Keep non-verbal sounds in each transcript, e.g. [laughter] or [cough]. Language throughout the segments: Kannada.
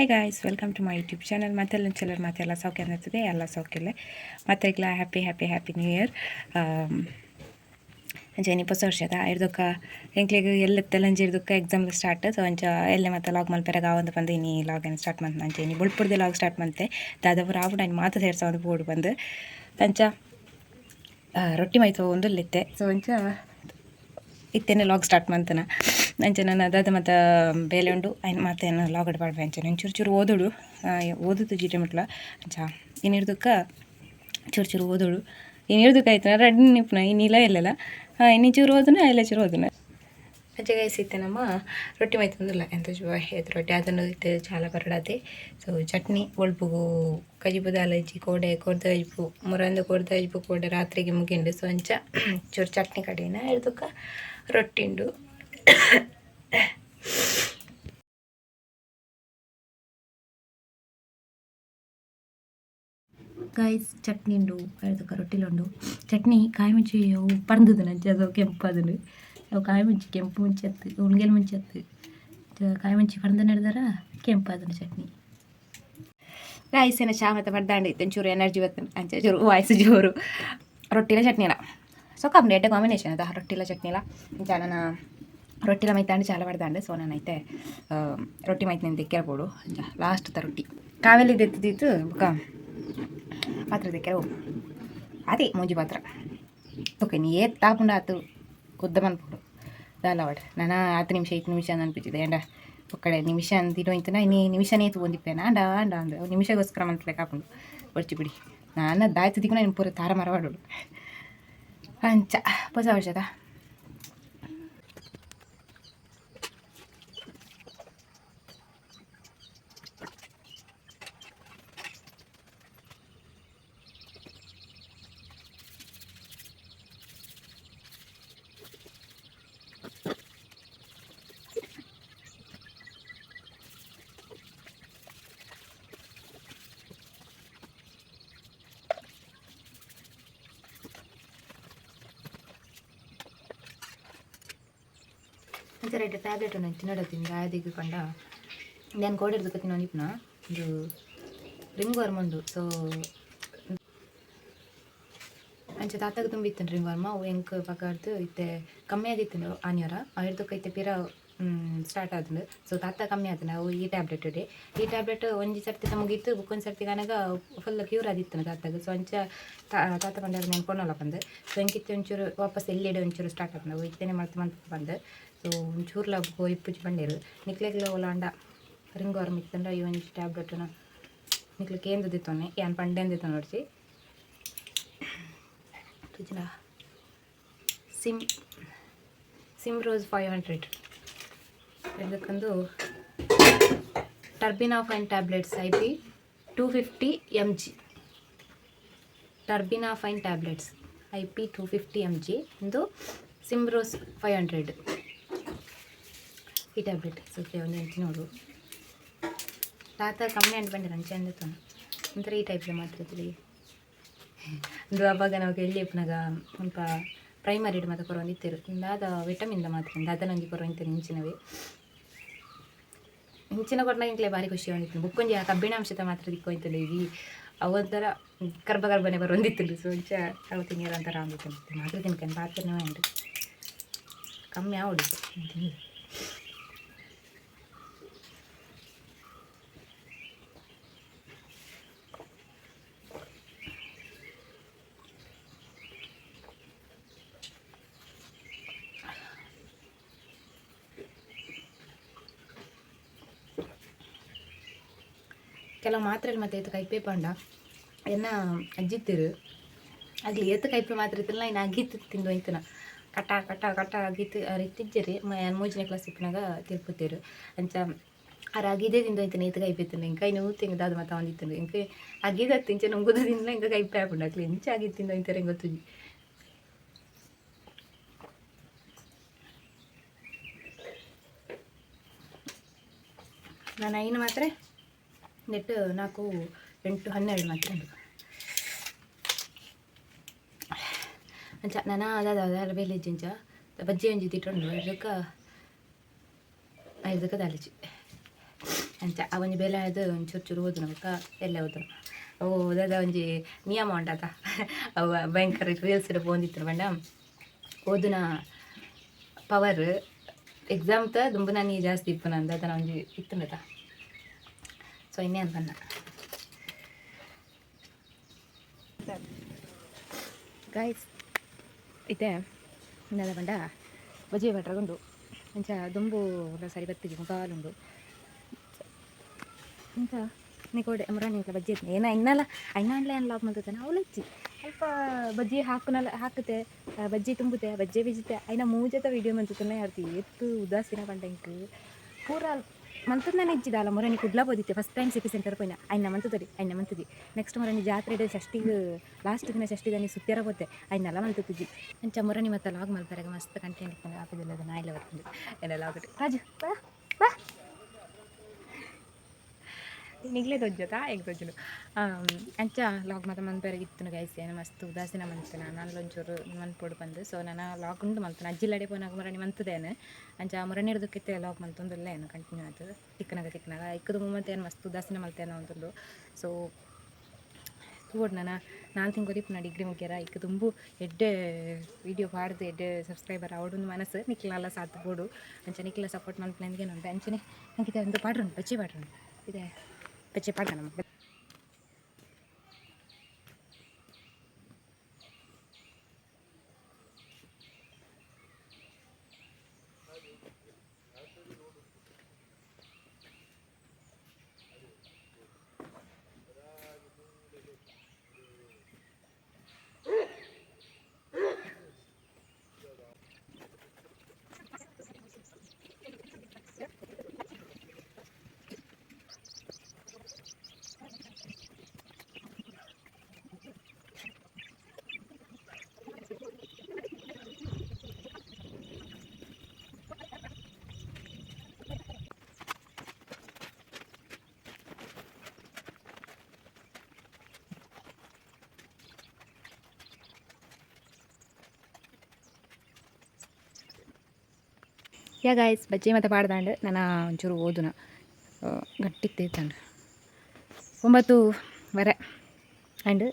Hi guys welcome to my YouTube channel ಮತ್ತೆ ಲಂಚಲ್ಲರ್ ಮತ್ತೆ ಎಲ್ಲ ಸೌಖ್ಯ ಅನ್ನಿಸ್ತದೆ ಎಲ್ಲ ಸೌಖ್ಯಲ್ಲೇ ಮತ್ತೆಗ್ಲ happy happy happy new year ಅಂಚೆ ಹೊಸ ವರ್ಷದ ಇರ್ದಕ್ಕ, ಎಂಕ್ಲಿಗೆ ಎಲ್ಲ ತೆಲಂಜಿ ಇರ್ದಕ್ಕ ಎಕ್ಸಾಮ್ ಸ್ಟಾರ್ಟ್ ಸೊ ಅಂಚ ಎಲ್ಲ ಮತ್ತೆ ಲಾಗ್ ಮಲ್ಪೆರಾಗ ಒಂದು ಬಂದು ಇನಿ ಲಾಗ್ ಏನು ಸ್ಟಾರ್ಟ್ ಮಂತ್ ಅಂಚೆ ಬುಳ್ಪುಡ್ದೆ ಲಾಗ್ ಸ್ಟಾರ್ಟ್ ಮಂತೆ ದಾದವ್ರು ಆಫ್ ನಾನು ಮಾತು ಸೇರಿಸ ಒಂದು ಬೋರ್ಡ್ ಬಂದು. ಅಂಚ ರೊಟ್ಟಿ ಮೈತು ಒಂದು ಲಿತ್ತೆ ಸೊ ಅಂಚ ಇತ್ತೇನೆ ಲಾಗ್ ಸ್ಟಾರ್ಟ್ ಮಂತನ ಅಂಚೆ ನಾನು ಅದಾದ ಮತ್ತು ಬೇಲೆ ಉಂಡು ಆಯಿನ ಮಾತೆನ ಲಾಗಡ್ ಇಡ್ಬಾರ್ದು ಅಂಚೆ ಚೂರು ಚೂರು ಓದೋಳು ಓದುತ್ತು ಜಿಟೆ ಮುಟ್ಲ ಅಂಚ ಇನ್ನಿರ್ದಕ್ಕ ಚೂರು ಚೂರು ಓದೋಳು ಇನ್ನಿಡ್ದಕ್ಕಾಯ್ತು ರೆಡ್ ನಿಪ್ನ? ಇನ್ನಿಲ್ಲ ಇಲ್ಲಲ್ಲ ಇನ್ನು ಚೂರು ಓದನ, ಇಲ್ಲ ಚೂರು ಓದನ? ಅಂಚೆ ಗೈಸಿತ್ತೆ ನಮ್ಮ ರೊಟ್ಟಿ ಮೈತಂದಿಲ್ಲ ಎಂತ ಜೀವ ರೊಟ್ಟಿ. ಅದನ್ನು ಇತ್ತೆ ಚಾಲ ಬರಡಾತೆ. ಸೊ ಚಟ್ನಿ ಒಳ್ಪುಗು ಕಜಿಪು ದಾಲಜಿ ಕೋಡೆ, ಕೊರ್ದ ಇಪ್ಪು ಮುರಂದು ಕೊರ್ದ ಇಪ್ಪು ಕೋಡೆ ರಾತ್ರಿಗೆ ಮುಗಿಂಡು ಸೊ ಅಂಚ ಚೂರು ಚಟ್ನಿ ಕಡೆನ ರೊಟ್ಟಿ ಉಂಡು. ಗೈಸ್ ಚಟ್ನಿ ಉಂಡು ಹಿಡ್ದಕ್ಕ ರೊಟ್ಟಿಲುಂಡು ಚಟ್ನಿ ಕಾಯಿ ಮುಂಚಿ ಅವು ಪರ್ದದು ನಂಚೆ, ಅದು ಕೆಂಪು ಅವು ಕಾಯಿ ಮುಂಚಿ ಕೆಂಪು ಮುಂಚೆ ಅತ್ತು, ಉಣ್ಗೆಲ್ ಮುಂಚೆ ಅತ್ತು. ಕಾಯಿ ಮುಂಚಿ ಪಂದ ಕೆಂಪು ಅದನ್ನು ಚಟ್ನಿ. ಏನ ಚಾ ಮತ್ತು ಬರ್ದಾಂಡಿತ್ತು ಚೂರು ಎನರ್ಜಿ ಬರ್ತಾನೆ ಅಂಚೆ ಚೂರು ವಾಯ್ಸ್ ಜೋರು. ರೊಟ್ಟಿಲ ಚಟ್ನಿ ಅಲ್ಲ ಸೊ ಕಂಪ್ಲೀಟ್ ಕಾಂಬಿನೇಷನ್ ಅದ, ರೊಟ್ಟಿಲ ಚಟ್ನಿಲ. ಜನನ ಜಾನ ರೊಟ್ಟಿಲ ಮೈತಾಂಡು ಚಾಲ ಬರ್ದಾಂಡು ಸೊ ನಾನೈತೆ ಆ, ರೊಟ್ಟಿ ಮೈತ್ ನಿಂತು ಕೇಳ್ಬೋಡು ಲಾಸ್ಟ್ ತ ರೊಟ್ಟಿ ಕಾವೇಲಿ ಎತ್ತಿದ್ದು ಬುಕ್ಕ ಪಾತ್ರ ತೆಕ್ಕೆರ ಹೋಗು ಅದೇ ಮೂಜಿ ಪಾತ್ರ ಓಕೆ ನೀ ಏತ್ ತಾಪುಂಡ ಆತು ಉದ್ದ ಮನ್ಪುಡು ದಾಲ ವಾಡ ನಾನು ಹತ್ತು ನಿಮಿಷ ಐದು ನಿಮಿಷ ಅನ್ಪಿಟ್ಟಿದೆ ಎಂಡ ಒಕ್ಕಡೆ ನಿಮಿಷ ಅಂತಿರೋ ಇಂತನ ನೀ ನಿಮಿಷನೇ ತಗೊಂಡಿಪ್ಪೇನ ಅಂಡ ಅಂಡ ಅಂದ್ರೆ ಅವು ನಿಮಿಷಗೋಸ್ಕರ ಮಂತ್ಲೆ ಕಾಪುಂಡು ಬರ್ಚಿ ಬಿಡಿ ನಾನು ದಾಯ್ತು ದಿಕ್ಕ ನಾನು ಪೂರ ತಾರ ಮರವಾಡೋಡು ರೆಡ್ ಟ್ಯಾಬ್ಲೆಟ್ ನಾನು ತಿನ್ನಡತ್ತೀನಿ ಗಾಯದಿಗೆ ಕಂಡ ನಾನು ಕೋಡಿರ್ದು ನಾನು ಇಪ್ಪನ ಇದು ರಿಂಗ್ ವರ್ಮ್ ಉಂಡು ಸೊ ಅಂಚೆ ತಾತಾಗ ತುಂಬಿತ್ತೇನೆ ರಿಂಗ್ ವರ್ಮ, ಅವು ಹೆಂಗೆ ಪಗಾರ್ದು ಇತ್ತೆ ಕಮ್ಮಿ ಆಗಿತ್ತು ಆನಿಯರ ಹಿಡ್ದಕ್ಕೆ ಐತೆ ಪಿರ ಸ್ಟಾರ್ಟ್ ಆದ್ರೆ ಸೊ ತಾತ ಕಮ್ಮಿ ಆದ ನಾವು ಈ ಟ್ಯಾಬ್ಲೆಟ್ ರೀ ಈ ಟ್ಯಾಬ್ಲೆಟ್ ಒಂಜಿ ಸರ್ತಿ ನಮಗಿತ್ತು ಬುಕ್ಕೊಂದು ಸರ್ತಿ ಕನಗ ಫುಲ್ ಕ್ಯೂರ್ ಆದಿತ್ತು ತಾತಾಗ. ಸೊ ಅಂಚ ತಾತ ಬಂದಾಗ ನೆನ್ಕೊಂಡಲ್ಲ ಬಂದು. ಸೊ ಹೆಂಗಿತ್ತು ಒಂಚೂರು ವಾಪಸ್ ಎಲ್ಲಿಡೆ ಒಂಚೂರು ಸ್ಟಾರ್ಟ್ ಆದ ನಾವು ಇತ್ತೇನೆ ಮಾಡ್ತಾ ಬಂದು. ಒಂಚೂರು ಲಬ್ಬು ಇಪ್ಪುಜಿ ಬಂದಿರು ನಿಕ್ಲೆಗ್ಲ ಒಲಾಂಡ ರಿಂಗ್ ವರ್ಮ್ ಇತ್ತಂಡ ಈ ಒಂಜಿ ಟ್ಯಾಬ್ಲೆಟ್ನ ನಿಕ್ಲಿಕ್ಕೆ ಏನು ದಿತ್ತೊನ್ನೆ ಏನು ಪಂಡೆ ದಿತ್ತು ನೋಡಿಸಿ ತುಜಿನ ಸಿಮ್ ಸಿಮ್ ರೋಸ್ five hundred ಇದಕ್ಕಂದು terbinafine tablets I P two fifty M G terbinafine tablets I P two fifty ಈ ಟ್ಯಾಬ್ಲೆಟ್ ಸುತ್ತೆ ಒಂದು ಎಂಟು ನೋಡು. ತಾತ ಕಮ್ಮಿ ಅಂಟ್ ಬಂದಿರ ಅಂಚೆ ಅಂದಿತ್ತು ಒಂಥರ ಈ ಟೈಪ್ಲೆ ಮಾತ್ರ ಇದ್ರಿ ಅಂದ್ರೆ ಅವಾಗ ನಾವು ಎಳ್ಳಿಪ್ಪನಾಗ ಸ್ವಲ್ಪ ಪ್ರೈಮರಿ ಇಡ್ ಮಾತ್ರ ಕೊರೊಂದಿತ್ತಿರು ಅದ ವಿಟಮಿನ್ದ ಮಾತ್ರ ಅದ ನಂಗೆ ಕೊರೊಂದಿತ್ತು ಇಂಚಿನವೇ ಇಂಚಿನ ಕೊಟ್ಟ ಇಂಕ್ಲೆ ಭಾರಿ ಖುಷಿ ಹೊಂದಿತ್ತು ಬುಕ್ಕೊಂಜಿ ಆ ಕಬ್ಬಿಣಾಂಶದ ಮಾತ್ರ ದಿಕ್ಕೋಯ್ತಲ್ಲ ಇವಿ ಅವೊಂಥರ ಗರ್ಭ ಗರ್ಭನೆ ಬರೊಂದಿತ್ತಿಲ್ಲ ಸೊ ಇಂಚ ಅವು ತಿಂಗಿರ ಒಂಥರ ಆಗಿತ್ತು ಮಾತ್ರ ತಿನ್ಕೊಂಡು ಪಾತ್ರನೇ ಉಂಟು ಕಮ್ಮಿ ಆವಡಿದ್ದು ಕೆಲವು ಮಾತ್ರೆಗಳು ಮತ್ತೆ ಎತ್ತು ಕೈಪೇ ಪಂಡ. ಎನ್ನ ಅಜ್ಜಿತ್ತಿರು. ಆಗ್ಲಿ, ಎತ್ತು ಕೈಪೆ ಮಾತ್ರೆ ಇತ್ತಿಲ್ಲ, ಇನ್ನು ಅಗಿತ್ತು ತಿಂದು ಹೋಯ್ತನ ಕಟ ಕಟ ಕಟ ಅಗಿತ್ತು ಅರಿತಿಜ್ಜರಿ ಮೂಜನೇ ಕ್ಲಾಸ್ ಇಪ್ಪಿನಾಗ ತಿರ್ಪುತ್ತೀರು ಅಂಚ ಅರ ಅಗಿದೇ ತಿಂದು ಹೋಯ್ತಾನೆ ಎತ್ತು ಕೈಪೆ ತಿಂದು ಇಂಕ ಇನ್ನು ತಿಂಗದ ಅದು ಮತ್ತೆ ಒಂದಿತ್ತು ಇಂಕ ಅಗಿದ ತಿಂಚೆ, ನುಂಗುದ ತಿಂದ ಇಂಕ ಕೈಪೆ ಹಾಕೊಂಡು ಆಗ್ಲಿ ಇಂಚ ಅಗಿ ತಿಂದು ಹೋಯ್ತಾರೆ ಗೊತ್ತುಜಿ ನಾನು ಐನು ಮಾತ್ರೆ. ನೆಟ್ಟು ನಾಲ್ಕು, ಎಂಟು, ಹನ್ನೆರಡು ಮಾತ್ರ ಅಂಚ, ನಾನು ಅದಾದ ಬೇಲೆ ಜಿಂಚ ಬಜ್ಜಿ ಅಂಜಿ ತಿಟ್ಟೊಂಡು ಅದಕ್ಕೆ ಇದಕ್ಕೆ ದಾಲಿಜಿ ಅಂಚ ಒಂಜಿ ಬೆಲೆ ಅದು ಒಂಚೂರು ಚೂರು ಓದು ನಮಕ ಎಲ್ಲ ಓದು ಓ ದಾದ ಒಂಜಿ ನಿಯಮ ಉಂಟಾತ. ಅವ ಭಯಂಕರ ರೀಲ್ಸ್ ಪೋಂದಿತ್ತು ಬಂಡ ಓದಿನ ಪವರ್ ಎಕ್ಸಾಮ್ ತ ನಾನು ಜಾಸ್ತಿ ಇಪ್ಪನ ಅಂದ ಅದನ್ನ ಒಂಜಿ ಇತ್ತುನದ ಸೊ ಇನ್ನೇ ಅಂತನ್ನ ಗಾಯ್ಸ್ ಇದೆ ಇನ್ನದ ಬಂಡ, ಬಜಿ ಬಟ್ರಗೊಂಡು ಇಂಚ ದುಂಬು ಸರಿ ಬತ್ತಿಗೆ ಮುಗಾಲುಂಡು ಇಂತ ನಿಕೋಡೆ ಮುರಾನಿ ಇಂಕ ಬಜ್ಜಿ ಎತ್ನೆ ಏನ ಇನ್ನಲ್ಲ ಅಣ್ಣಾಂಡ್ಲೆ ಏನು ಲಾಕ್ ಮಾಡ್ತಾನೆ ಅವಲಚ್ಚಿ ಅಲ್ಪ ಬಜ್ಜಿ ಹಾಕುನಲ್ಲ ಹಾಕುತ್ತೆ ಬಜ್ಜಿ ತುಂಬುತ್ತೆ, ಬಜ್ಜಿ ಬಿಜುತ್ತೆ. ಐನ ಮೂಜತ ವಿಡಿಯೋ ಮಂತುತ್ತನೆ ಯಾರು ಎತ್ತು, ಉದಾಸೀನ ಪಂಡ ಪೂರ ನಾನು ಇಜ್ಜಿದ ಅಲ್ಲ ಮುರಾನಿ ಕುಡ್ಲ ಬೋದಿತ್ತೆ. ಫಸ್ಟ್ ಟೈಮ್ ಸಿಟಿ ಸೆಂಟರ್ ಪೋಯ್ನ. ಐನ ಮಂತದರಿ ಐನ ಮಂತುದಿ. ನೆಕ್ಸ್ಟ್ ಮೊರನಿ ಜಾತ್ರೆ ಷಷ್ಟಿಗೆ ಲಾಸ್ಟ್ ದಿನ ಷಷ್ಟಿ ದನಿ ಸುತ್ತಿರ ಹೋತೆ ಐನಲ್ಲ ಮಂತುತ್ತಿದ್ದಿ ಅಂಚ ಮೊರನಿ ಮತ್ತೆ ಲಾಗ್ ಮಲ್ಪರಾಗ ಮಸ್ತ್ ಕಂಟೆಂಟ್ ಹಾಕೋದಿಲ್ಲ ಅದು ನಾಯಿಲ್ಲ ಬರ್ತೀನಿ. ಏನೆಲ್ಲ ಆಗ್ಬಿಟ್ಟು. ರಾಜು ನಿಗ್ಲೇ ದೊಜ್ಜತಾ ಈಗ ದೊಜ್ಜಲು ಅಂಚ ಲಾಗ್ ಮಾತ ಮನ್ಪೇರೆ ಇತ್ತು ಗೈಸ್, ಏನು ಮಸ್ತ್ ಉದಾಸೀನ ಮಂತನ ನಾನು ಒಂಚೂರು ಮನ್ಪೊಡು ಬಂದು ಸೊ ನಾನು ಲಾಗ್ ಉಂಡು ಅಜ್ಜಿ ಲಡೆ ಪೋನಾಗ ಮುರಣಿ ಮಂತದೇನು ಅಂಚ ಮುರಣಿ ಹಿಡ್ದಕ್ಕಿತ್ತೆ ಲಾಗ್ ಮಂತೊಂದಿಲ್ಲ ಏನು ಕಂಟಿನ್ಯೂ ಆಯ್ತು ತಿಕ್ಕನಾಗ ತಿಕ್ಕನಾಗ. ಇಕ್ಕದ ಮೂಮೆಂಟ್ ಏನು ಮಸ್ತ್ ಉದಾಸೀನ ಮಲ್ತೇನೋ ಅಂತಂದು ಸೊ ತೂಡ್ ನಾನು ನಾನು ತಿಂಗೋದಿಪ್ಪು ನಾ ಡಿಗ್ರಿ ಮುಗ್ಯಾರ. ಈಗ ತುಂಬು ಎಡ್ಡೆ ವಿಡಿಯೋ ಬಾಡ್ದು ಎಡ್ಡೆ ಸಬ್ಸ್ಕ್ರೈಬರ್ ಅವಡೊಂದು ಮನಸ್ಸು. ನಿಕ್ಲೆಲ್ಲ ಸಾತ್ ಬೋಡು ಅಂಚ ನಿಕ್ಲ ಸಪೋರ್ಟ್ ಮನ್ಪೇನ್ಗೆ ಉಂಟು. ಅಂಚನೆ ನನಗೆ ಒಂದು ಪಾಡ್ರುಂಟು, ಪಚ್ಚಿ ಪಾಡ್ರುಂಟು. ಇದೆ. Peki bakalım. ಯಾ ಗಾಯ್ಸ್ ಬಜ್ಜಿ ಮತ್ತು ಪಾಡ್ದಾಂಡು ನಾನು ಒಂಚೂರು ಓದುನ. ಗಟ್ಟಿಗೆ ತೇತಾಂಡು ಒಂಬತ್ತು ವರೆ. ಆ್ಯಂಡ್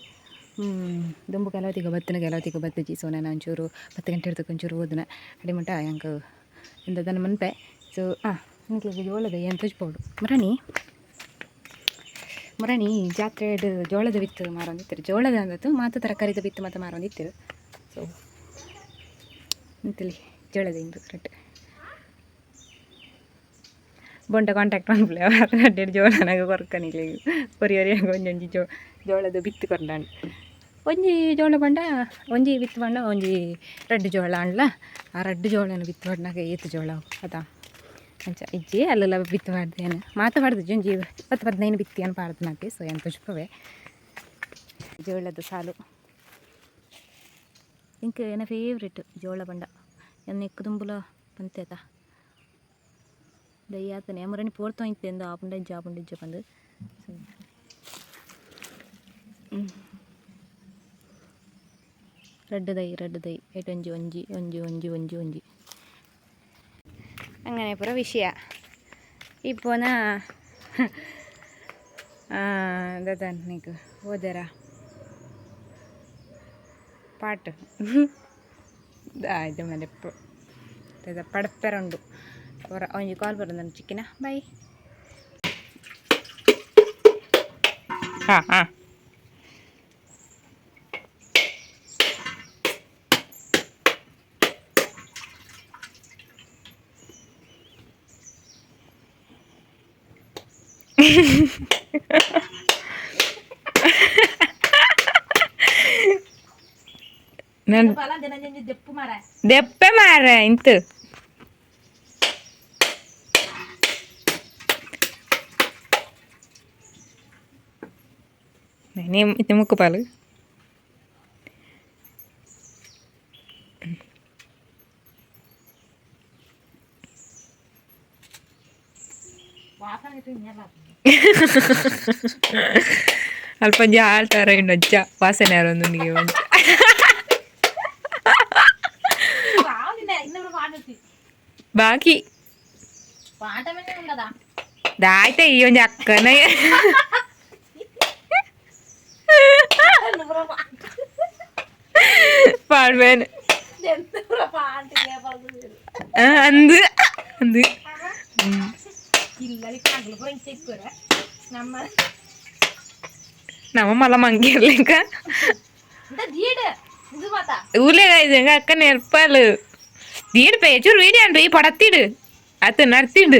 ದುಂಬು ಕೆಲವತ್ತಿಗೆ ಬತ್ತಿನ ಕೆಲವತ್ತಿಗೆ ಬತ್ತಿಜಿ ಸೊ ನಾನು ಒಂಚೂರು ಹತ್ತು ಗಂಟೆ ಇರ್ತಕ್ಕೆ ಒಂಚೂರು ಓದುನ. ಅಡಿ ಮಟ್ಟ ಹೆಂಗ ನನ್ನ ಮನ್ಪೆ. ಸೊ ಹಾಂ ನಿಂಗೆ ಜೋಳದ ಏನು ತುಜ್ಬೋದು ಮರಣಿ? ಮರಣಿ, ಜಾತ್ರೆ ಜೋಳದ ಬಿತ್ತು ಮಾರೊಂದಿತ್ತಿರು. ಜೋಳದ ಅಂದತ್ತು, ಮಾತು ತರಕಾರಿದ ಬಿತ್ತು ಮತ್ತು ಮಾರೊಂದಿತ್ತಿರು. ಸೊ ಅಂತಲಿ ಜೋಳದ ಇಂದು, ಕರೆಕ್ಟ್. ಬೊಂಡ ಕಾಂಟ್ಯಾಕ್ಟ್ ಮಾಡ್ಲೆ ಅಡ್ಡೆಡ್ ಜೋಳ ನನಗೆ ಕೊರ್ಕನಿಗೆ ಒರಿ ಒರಿಯಾಗ ಒಂಜೊಂಜಿ ಜೋ ಜೋಳದ ಬಿತ್ತು ಕೊಂಡಾಂಡು ಒಂಜಿ ಜೋಳ ಬಂಡ, ಒಂಜಿ ಬಿತ್ತು ಬಂಡ, ಒಂಜಿ ರಡ್ಡು ಜೋಳ ಅಂಡ್ಲ ಆ ರಡ್ಡು ಜೋಳನ ಬಿತ್ತು ಬಂಡಾಗ ಏತು ಜೋಳ ಅದಾ. ಅಂಚ, ಇಜ್ಜಿ ಅಲ್ಲೆಲ್ಲ ಬಿತ್ತು ಮಾಡ್ದೇನು ಮಾತಾಡ್ದು ಜೊಂಜಿ ಇಪ್ಪತ್ತು ಹದಿನೈದು ಬಿತ್ತಿ ಅನ್ ಪಾಡ್ದು ನಾಕೆ ಸೊ, ಏನು ಪುಷ್ಪವೇ. ಜೋಳದ ಸಾಲು. ಇಂಕ ಏನ ಫೇವ್ರೇಟ್ ಜೋಳ ಬಂಡ. ಎನ್ನ ಎಕ್ಕು ದುಂಬುಲ ಪಂತೇತ ದಯ್ಯಾತನೆ ಮರಣಿ ಪೋರ್ತು ಐತೆ ಎಂದು ಆಪುಂಡ ಆಪುಂಡಿಜ್ಜ ಬಂದು റെഡ് തൈ റെഡ് തൈ ഏട്ടഞ്ചി ഒഞ്ചി ഒഞ്ചി ഒഞ്ചി ഒഞ്ചി ഒഞ്ചി അങ്ങനെ ಪುರ ವಿಷಯ ಇಪ್ಪೋನ ನೀಕು ಓದರ ಪಾಟ್ ಇದು ಮೇಲೆ ಪಡಪೆರ ಉಂಡು ಪುರ ಒಂಜಿ ಕಾಲ್ ಬರೋದು ಚಿಕ್ಕಿನ ಬಾಯ್ ಹಾಂ ಹಾಂ ನನ್ ದೆಪ್ಪೆ ಮಾರ ಇಂತು నీ ముక్కు పాలు ಅಲ್ಪ ಜಾಳ್ತಾರ ಇನ್ನೊಜ್ಜ [laughs] ವಾಸನೆ ಯಾರೊಂದು ನಿಮಗೆ [laughs] ಬಾಕಿ ದಾಯ್ತ ಈ ಒಂಜಿ [laughs] வாழ்வேன் అందు అందు నమ్మ మళ్ళీ మంకేర్లు ఇంకా ఊలే ఇంకా అక్క నేర్పాలు దీడు పేచూరు వీడి అండి పడతీడు అతను నడితీడు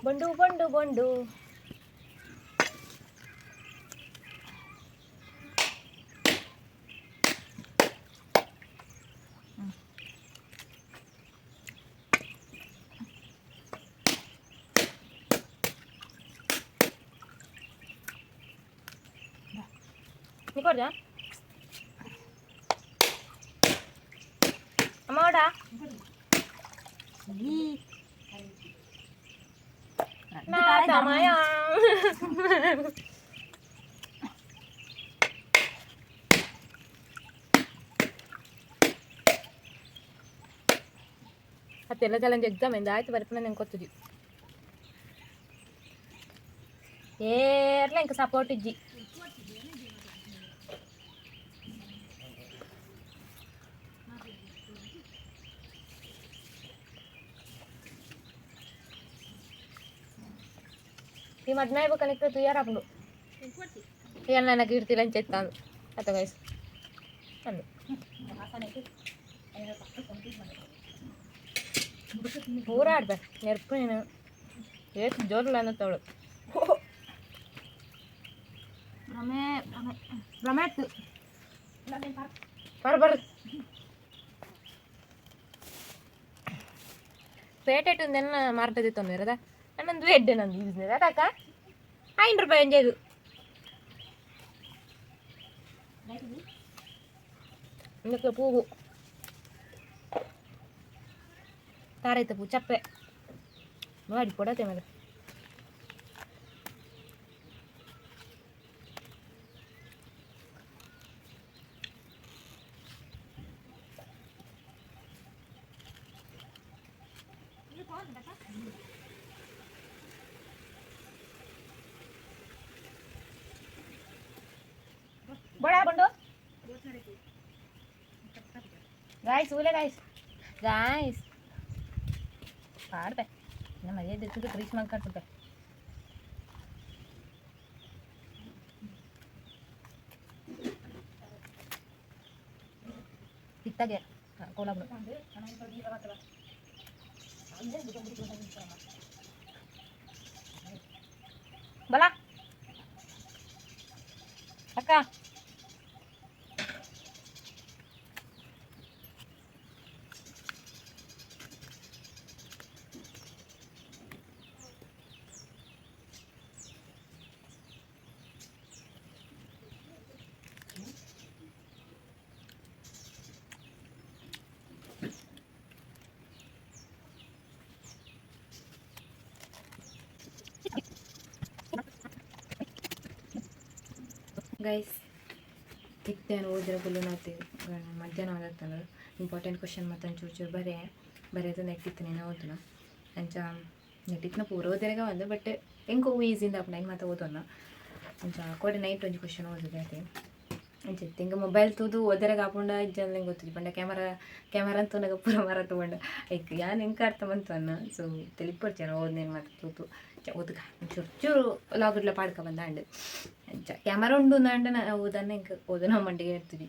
Bondo, bondo, bondo. Ini hmm. kok ada? తెల్లదలం చేద్దాం. ఎంత అయితే పరిపాలన ఇంకొత్తది ఏర్లా ఇంకా సపోర్ట్ ఇద్ది ఈ మధ్యన అయిపో కనెక్ట్ తీయారు అప్పుడు. ఇవన్నీ నాకు ఇడితీలని చెప్తాను అత వయసు అన్నీ ಹೋರಾಡ್ಬೇಕು ನೆರಪು ನೀನು ಎಷ್ಟು ಜೋರಿಲ್ಲ ಅನ್ನತ್ತವಳು ರಮೆ ರಮೆ ರಮೆ ಬರ ಪೇಟೆ ಮಾರ್ತದಿತ್ತು ಅಂದಿರದ ನಂದು ಎಡ್ಡೆ ನಂದು ಯೂಸ್ ಅದಕ್ಕ ಐನೂರು ರೂಪಾಯಿ ಅಂಜೆದು ಇನ್ನಕ್ಕೆ ಪೂಗು tarik tepuk capek malah dipodat Boleh, malah Guys, boleh guys. Guys. Karena mereka itu tuh krisma kartu deh. Kita ya, kolam dulu. Balak. Kakak. Guys ಇತ್ತೇನು ಓದಿರ ನಾವು ನಾತಿ ಮಧ್ಯಾಹ್ನ ಓದತ್ತಂದ್ರೆ ಇಂಪಾರ್ಟೆಂಟ್ ಕ್ವಶನ್ ಮತ್ತು ಚೂರು ಚೂರು ಬರೇ ಬರೆಯೋದು ನೆಟ್ಟಿತ್ತು ನೀನು ಓದನ. ಅಂಚ ನೆಟ್ಟಿತ್ತಿನ ಪೂರ ಓದಿರಾಗ ಒಂದು ಬಟ್ ಹೆಂಗೆ ಈಸಿಂದ ಅಪ್ಪ ನೈನ್ ಮತ್ತೆ ಓದೋಣ ಅಂಚ ಕೊಡೆ ನೈಟ್ ಒಂದು ಕ್ವಶನ್ ಓದಿದೆ ಅದೇ ಅಂಚೆ ಹಿಂಗೆ ಮೊಬೈಲ್ ತೂದು ಓದರಾಗ ಹಾಕೊಂಡ ಜನ ಗೊತ್ತಿದ್ದು ಪಂಡ ಕ್ಯಾಮರಾ ಕ್ಯಾಮರಾ ಅಂತ ನನಗೆ ಪೂರ ಮರ ತೊಗೊಂಡ ಐಕ್ ಯಾನ ಹೆಂಗೆ ಬಂತು ಅನ್ನ ಸೊ ಜನ ಓದ್ನೇನು ಮಾತು ತೂತು ಓದ್ಗ ಚೂರು ಚೂರು ಲಾಗಿಡ್ಲ ಪಾಡ್ಕ ಬಂದ ಅಂಡ್ ಅಂಚ ಕ್ಯಾಮರಾ ಉಂಡು ಅಂಡ ಓದನ್ನ ಹಿಂಗೆ ಓದು ಮಂಡಿಗೆ ಇರ್ತೀವಿ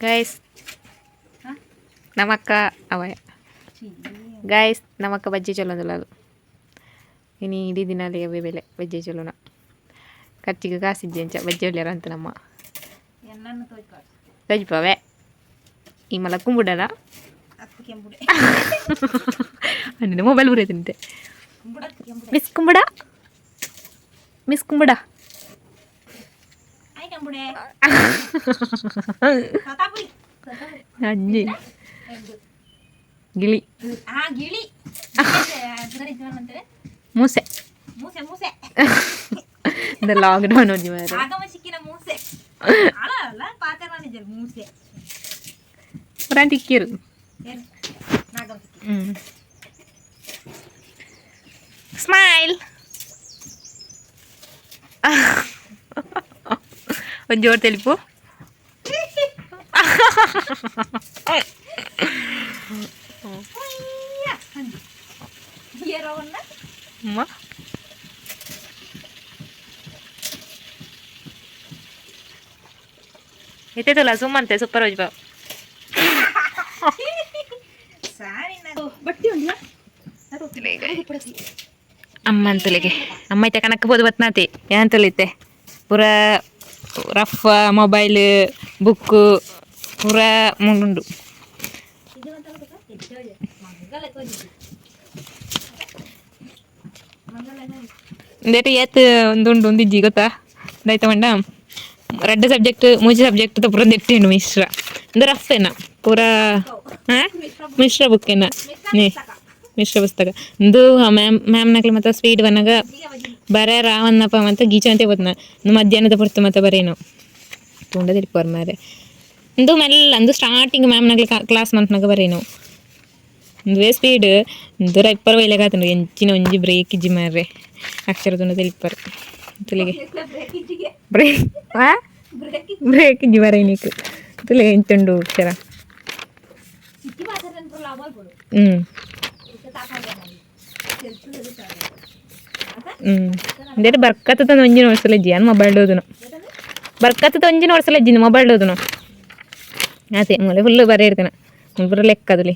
ಗೈಸ್ ನಮ್ಮಕ್ಕ ಅವಯ ಗೈಸ್ ನಮ್ಮಕ್ಕ ಬಜ್ಜಿ ಚಲೋದಿಲ್ಲ ಅದು ಇನ್ನು ಇಡೀ ದಿನ ಅಲ್ಲಿ ಅವೇ ಬೆಲೆ ಬಜ್ಜಿ ಚಲೋನ ಖರ್ಚಿಗೆ ಕಾಸಿದ್ದೆ [laughs] ಅಂಚ ಬಜ್ಜಿ ಹೊಳ್ಯಾರ ಅಂತ ನಮ್ಮ ಎಣ್ಣನ್ನು ತೋಯ್ಕಾಡು ರಜ್ಪವೇ ಈ ಮಲ ಕುಂಬುಡಲ್ಲ ಹತ್ತು ಕೆಂಬುಡೆ ಅನ್ನಿನ ಮೊಬೈಲ್ ಬರೀತಂತೆ ಕುಂಬುಡ ಕೆಂಬುಡೆ ಮಿಸ್ ಕುಂಬುಡ ಮಿಸ್ ಕುಂಬುಡ ಆಯ್ ಕೆಂಬುಡೆ ಕಥಾಪುರಿ ಅಜ್ಜಿ ಗಿಳಿ ಆ ಗಿಳಿ ಅದರ ಅಂತಾರೆ ಮೂಸೆ ಮೂಸೆ ಮೂಸೆ இந்த லாக்டவுன் கொஞ்சம் வேறு அப்புறம் திக்கிரு ஸ்மைல் జోరు తెలుపు అమ్మా ಅಮ್ಮ ಎತ್ತೈತಲ್ಲ ಸುಮ್ಮಂತೆ ಸೂಪರ್ ಹೋಗಿ ಬಾ ಸಾರಿ ಬಟ್ಟಿ ಒಂದಿಲ್ಲ ಅಮ್ಮ ಐತೆ ಕನಕ ಬೋದು ಬತ್ನಾತಿ ಏನಂತಲಿತ್ತೆ ಪೂರ ರಫ್ ಮೊಬೈಲ್, ಬುಕ್ಕು, ಪೂರ ಮುಂಡು ಒಂದುಂಡು, ಒಂದಿಜ್ಜಿ ಗೊತ್ತಾ? ದಾಯ್ತ ಮಂಡ ರೆಡ್ ಸಬ್ಜೆಕ್ಟ್ ಮೂಜಿ ಸಬ್ಜೆಕ್ಟ್ ಪೂರ ನೆಟ್ಟಿಂಡು ಮಿಶ್ರ. ಒಂದು ರಫ್ ಏನ? ಪೂರ ಮಿಶ್ರ ಬುಕ್ ನೀ, ಮಿಶ್ರ ಪುಸ್ತಕ. ಇಂದು ಮ್ಯಾಮ್ ಮ್ಯಾಮ್ ನಕ್ಲಿ ಮತ್ತೆ ಸ್ಪೀಡ್ ಬನ್ನಾಗ ಬರ ರಾವನ್ನಪ್ಪ ಮತ್ತೆ ಗೀಚಂತೆ ಬತ್ನ ಮಧ್ಯಾಹ್ನದ ಪುರ್ತು ಮತ್ತೆ ಬರೇನು? ತುಂಡ ತಿರ್ಪೋರ್ ಮಾರೆ. ಇಂದು ಮೆಲ್ಲ, ಇಂದು ಸ್ಟಾರ್ಟಿಂಗ್ ಮ್ಯಾಮ್ ನಕ್ಲಿ ಕ್ಲಾಸ್ ಮಂತ್ನಾಗ ಬರೇನು? ಇಂದುವೇ ಸ್ಪೀಡ್ ಇಂದು ಇಪ್ಪರ ಬೈಲೆಗಾತಂಡು ಎಂಚಿನ ಒಂಜಿ ಬ್ರೇಕ್ ಇಜ್ಜಿ ಮಾರ್ರೆ. ಅಕ್ಷರ ತುಂಡ ತುಲಿಗೆ ಬ್ರೇಕ್ ಆ ಬ್ರೇಕ್ ಇಜ್ಜಿ ಬರೇನಿಕ್ ತುಲೆ ಎಂಚುಂಡು ಅಕ್ಷರ ಸಿಕ್ಕಿ ಪಾತ್ರ ಅನ್ಕೊಳ್ಳ ಅಮಲ್ ಕೊಡು ಹ್ಞೂ ಹ್ಞೂ ಇಂದೇಟ ಬರ್ಕತ್ತದ ಒಂಜಿ ನೋಡ್ಸಲ ಇಜ್ಜಿ ಅನ್ ಮೊಬೈಲ್ ಓದುನು ಬರ್ಕತ್ತದ ಒಂಜಿ ನೋಡ್ಸಲ ಇಜ್ಜಿನ ಮೊಬೈಲ್ ಓದುನು ಅದೇ ಮೂಲೆ ಫುಲ್ ಬರೀ ಇರ್ತೇನೆ ಪೂರ ಲೆಕ್ಕದಲ್ಲಿ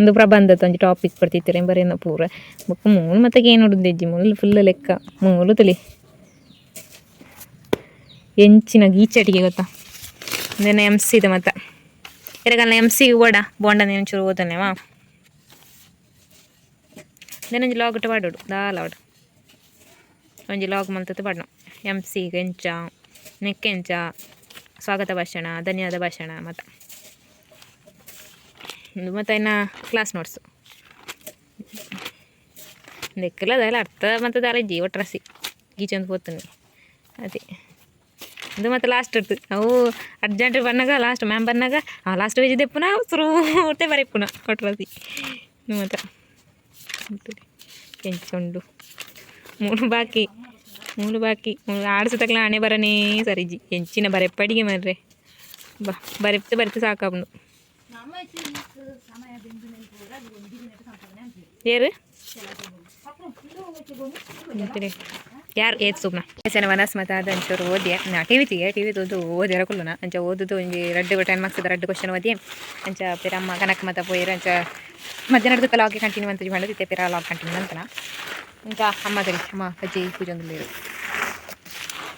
ಒಂದು ಪ್ರಬಂಧದ ಒಂಜಿ ಟಾಪಿಕ್ ಬರ್ತಿತ್ತಾರೆ ಬರೇನ ಪೂರ. ಬೊಕ್ಕ ಮೂಲು ಮತ್ತೆ ಏನು ನೋಡುದೆಜ್ಜಿ ಮೂಲು? ಫುಲ್ ಲೆಕ್ಕ. ಮೂಲು ತಲಿ. ಎಂಚಿನ ಗೀಚಟಿಗೆ ಗೊತ್ತಾ? ನೆನೆ ಇದೆ ಮತ್ತೆ. ಎರಗಲ್ಲ ಎಮ್ಸಿ ಓಡ ಬೋಂಡ ನೆಂಚೂರು ಓದನೇವಾ ನೆನೊಂಜಿ ಲಾಗಟ್ ಪಾಡೋಡು. ದಾಲ ಅವಡು ಒಂಜಿ ಲಾಗ್ ಮಲ್ತದ್ದು ಪಾಡ್ನು. ಎಮ್ಸಿ ಎಂಚ, ನೆಕ್ಕೆಂಚ, ಸ್ವಾಗತ ಭಾಷಣ, ಧನ್ಯವಾದ ಭಾಷಣ ಮತ್ತೆ. ಮತ್ತು ಇನ್ನು ಕ್ಲಾಸ್ ನೋಟ್ಸು ನೆಕ್ಕಲ್ಲ ಅದೆಲ್ಲ ಅರ್ಥ ಮತ್ತು ದಾರ ಜೀವ ಟ್ರಸಿ ಗೀಚೊಂದು ಹೋಗ್ತೀನಿ ಅದೇ. ಇದು ಮತ್ತೆ ಲಾಸ್ಟ್ ಇರ್ತು ಅವು ಅರ್ಜೆಂಟ್ ಬಂದಾಗ ಲಾಸ್ಟ್ ಮ್ಯಾಮ್ ಬಂದಾಗ, ಆ ಲಾಸ್ಟ್ ವೇಜ್ ದೆಪ್ಪುನ ಸುರೂತೆ ಬರೀಪುನ ಕೊಟ್ರಸಿ ಮತ್ತು ಕೆಂಚೊಂಡು ಮೂರು ಬಾಕಿ. ಮೂರು ಬಾಕಿ. ಮೂರು ಆಡ್ಸು ತಕ್ಲ ಹಣೆ ಬರನೇ ಸರಿಜಿ ಎಂಚಿನ ಬರೆಪ್ಪಡಿಗೆ ಮರ್ರೆ ಬಾ, ಬರೆಪ್ತೆ ಬರೆತೆ ಸಾಕಾಬ್ನು ಒಂದು ದಿನ ಸಂಪಾದನೆ ಅಂತ ಏರು ಅಪ್ಪ ಇದು ಹೋಗಿ ಅಂತೀರಿ ಯಾರು ಏತ್ ಸುಮ್ನ ಹೆಸನ ವನಸ್ ಮತ್ತು ಅದು ಒಂಚೂರು ಓದಿ ನಾ ಟಿ ವಿ ತಿಗೆ ಟಿ ವಿ ಓದು ಓದಿರ ಕುಲ್ಲುನ ಅಂಚ ಓದುದು ಒಂಜಿ ರಡ್ಡು ಟೆನ್ ಮಾರ್ಕ್ಸ್ ರಡ್ಡು ಕ್ವಶನ್ ಓದಿ ಅಂಚ ಪಿರಮ್ಮ ಕನಕ ಮತ ಪೋಯಿರ ಅಂಚ ಮಧ್ಯಾಹ್ನದ ಲಾಗ್ ಕಂಟಿನ್ಯೂ ಅಂತ ಮಾಡಿ ಇತ್ತೆ ಪಿರ ಲಾಗ್ ಕಂಟಿನ್ಯೂ ಅಂತನ ಇಂಚ ಅಮ್ಮ ತರಿ ಅಮ್ಮ ಅಜ್ಜಿ ಪೂಜೆ ಒಂದು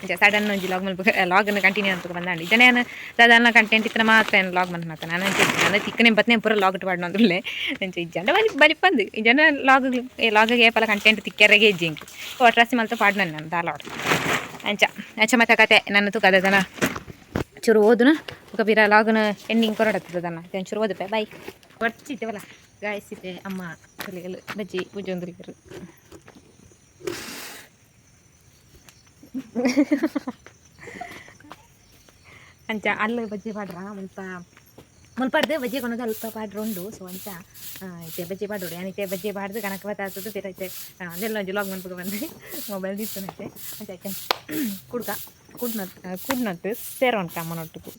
ಇಂಚ ಸಡನ್ ಒಂಜಿ ಲಾಗ್ ಮಲ್ಪ ಅನ್ನು ಕಂಟಿನ್ಯೂ ಅಂತ ಬಂದಾಂಡಿ ಜನ ನಾನು. ಸಾಧಾರಣ ಕಂಟೆಂಟ್ ಇತ್ತನ ಮಾತ್ರ ಏನು ಲಾಗ್ ಮನ್ಪನ ಆತ ನಾನು ನಾನು ತಿಕ್ಕನೆ ಬತ್ತನೆ ಪೂರ ಲಾಗ್ ಇಟ್ಟು ಪಾಡ್ನ ಅಂದ್ರಲ್ಲೇ ಅಂಚ ಇಜ್ಜಂಡ ಬಲಿ ಬಲಿ ಬಂದು ಈ ಲಾಗ್ ಲಾಗ್ ಏಪಲ ಕಂಟೆಂಟ್ ತಿಕ್ಕೆರಗೆ ಇಜ್ಜಿಂಕ್ ಒಟ್ರಾಸಿ ಮಲ್ತು ಪಾಡ್ನ ನಾನು ದಾಲಾಡ್ ಅಂಚ ಅಂಚ ಮತ್ತೆ ಕತೆ. ನನ್ನ ತೂಕ ಅದನ. ಚೂರು ಓದುನ. ఒక ಬೀರ ಲಾಗ್ನ ಎಂಡಿಂಗ್ ಕೊರಡತ್ತದನ್ನ ಚೂರು ಓದಪ್ಪ ಬಾಯ್ ಬರ್ಚಿತ್ತೇವಲ್ಲ ಗಾಯಸಿತೆ ಅಮ್ಮ ಕಲಿಗಲು ಬಜ್ಜಿ ಪೂಜೆ ಒಂದ್ರಿಗರು. ಅಂಚ ಅಲ್ಲ ಬಜ್ಜಿ ಪಾಡ್ರ ಮುಲ್ಪ ಮುಲ್ಪಾಡ್ದು ಬಜ್ಜಿ ಕೊನೋದು ಅಲ್ಪ ಪಾಡ್ರ ಉಂಡು ಸೊ ಅಂಚ ಆ, ಇತ್ತೆ ಬಜ್ಜಿ ಪಾಡೋಡು ಯಾನಿತ್ತೆ ಬಜ್ಜಿ ಪಾಡ್ದು ಕನಕ ಬತ್ತಾತದು ಬೇರೆ ಐತೆ ಅದೆಲ್ಲ ಒಂಜಿ ಲಾಗ್ ಮನ್ಪುಗ ಬಂದು ಮೊಬೈಲ್ ದಿತ್ತನೈತೆ ಅಂಚ ಆಯ್ಕೆ ಕುಡ್ಕ ಕುಡ್ನತ್ ಕುಡ್ನತ್ ಸೇರೋಣ್ಕ ಅಮ್ಮನೊಟ್ಟಿಗೂ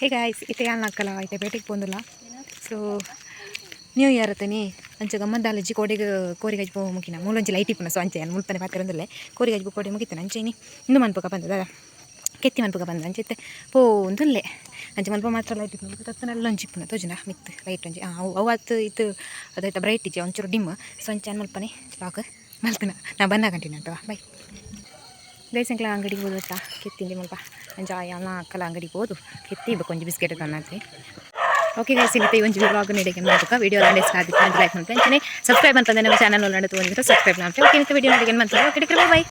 ಹೇ ಗಾಯ್ಸ್ ಇತ್ತೆ ಯಾನ್ ನಕ್ಕಲ ಐತೆ ಬೇಟೆಗೆ ಪೋಂದುಲ್ಲ. ಸೊ ನ್ಯೂ ಇಯರ್ ಅತ್ತನಿ. ಅಂಚ ಅಲ್ಲಿ ಕೋಡಿಗೆ, ಕೋರಿಗೆ ಹಜ್ಬೋ ಮುಗಿನ. ಮೂಲೊಂಜಿ ಲೈಟ್ ಇಪ್ಪನ ಸೊ ಅಂಚೆ ಮುಲ್ಪನೆ ಪಾತಿರಂದಲ್ಲೇ ಕೋರಿಗೆ ಹಜ್ಬೋ ಕೋಡಿ ಮುಗಿತಾನೆ ಅಂಚೆನಿ ಇನ್ನು ಮನ್ಪಕ ಬಂದದ. ಕೆತ್ತಿ ಮನ್ಪಕ ಬಂದ ಅಂಚೆತ್ತೆ ಪೋ ಒಂದಲ್ಲೇ ಅಂಚೆ ಮಲ್ಪ ಮಾತ್ರ ಲೈಟ್ ಇಪ್ಪನ ತತ್ತನೆಲ್ಲ ಒಂಚಿ ಇಪ್ಪನ. ತೋಜನ ಮಿತ್ ಲೈಟ್ ಒಂಜಿ ಅವು ಅವತ್ತು ಇದು ಅದಾಯ್ತು ಬ್ರೈಟ್ ಇಜ್ಜೆ ಒಂಚೂರು ಡಿಮ್. ಸೊ ಅಂಚೆ ಮಲ್ಪನೆ ಲಾಕ್ ಮಲ್ಪನ ನಾ ಬಂದಾಗ ಕಂಟಿನ್ಯೂ ಬೈ ಬೈ ಗೈಸಂಕ್ಲ ಅಂಗಡಿಗೆ ಹೋದತ್ತ ಕೆತ್ತಿಂಡಿ ಮಲ್ಪ. ಎಲ್ಲ ಅಕ್ಕಲ ಅಂಗಡಿಗೆ ಹೋದು ಕೆತ್ತಿ ಕೊಂಚ ಬಿಸ್ಕೆಟ್ ತಂದಿ ಓಕೆ ಗೈಸ್ ಈ ಒಂದು ವ್ಲಾಗ್ ನಡೆಗೆ ಮಾಡ್ಬೇಕು ವಿಡಿಯೋ ಎಲ್ಲ ಇಷ್ಟ ಆಗಿತ್ತು ಲೈಕ್ ಮಾಡ್ತೀನಿ ಸಬ್ಸ್ಕ್ರೈಬ್ ಅಂತಂದ್ರೆ ನಮ್ಮ ಚಾನಲ್ ನಡೆದು ಬಂದಿರೋ ಸಬ್ಸ್ಕ್ರೈಬ್ ಮಾಡ್ತೀವಿ ಓಕೆ ವಿಡಿಯೋ ನಡೆಗೆ ಮಾಡ್ತೇವೆ ಓಕೆ ಬೈ